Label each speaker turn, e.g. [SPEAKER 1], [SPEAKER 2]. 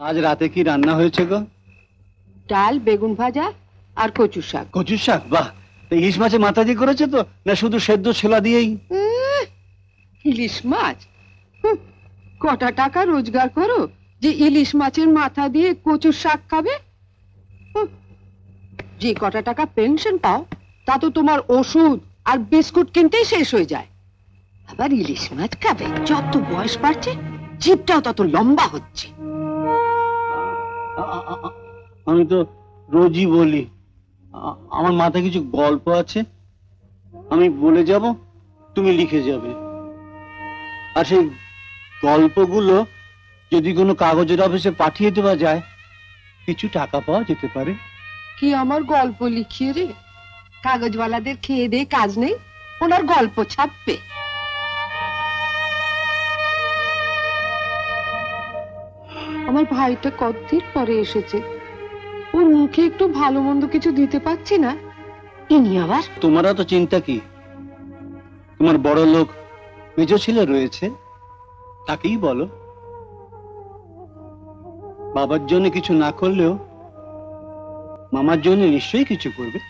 [SPEAKER 1] আজ রাতে কি রান্না হয়েছে গো?
[SPEAKER 2] ডাল বেগুন ভাজা আর কচু শাক।
[SPEAKER 1] কচুর শাক? বাহ! তা ইলিশ মাছে মাথা দিয়ে করেছে তো? না শুধু সেদ্ধ ছেলা দিয়েই?
[SPEAKER 2] ইলিশ মাছ? হুঁ, কটা টাকা রোজগার করো যে ইলিশ মাছের মাথা দিয়ে কচুর শাক খাবে? হুঁ, যে কটা টাকা পেনশন পাও তা তো তোমার ওষুধ আর বিস্কুট কিনতেই শেষ হয়ে যায়। আবার ইলিশ মাছ খাবে যত বয়স বাড়ছে জিভটাও তত লম্বা হচ্ছে।
[SPEAKER 1] আমি তো রোজই বলি আমার মাথায় কিছু গল্প আছে, আমি বলে যাব, তুমি লিখে যাবে। আর সেই গল্পগুলো যদি কোনো কাগজের অফিসে পাঠিয়ে দেওয়া যায়, কিছু টাকা পাওয়া যেতে পারে।
[SPEAKER 2] কি আমার গল্প লিখিয়ে রে? কাগজওয়ালাদের খেয়ে দিয়ে কাজ নেই, ওনার গল্প ছাপবে। আমার ভাইটা কতদিন পরে এসেছে? ওর মুখে একটু ভালো মন্দ কিছু দিতে পারছি না। ইনি আবার?
[SPEAKER 1] তোমার তো চিন্তা কি? তোমার বড় লোক মেজ ছেলে রয়েছে, তাকেই বলো। বাবার জন্য কিছু না করলেও মামার জন্য নিশ্চয়ই কিছু করবে।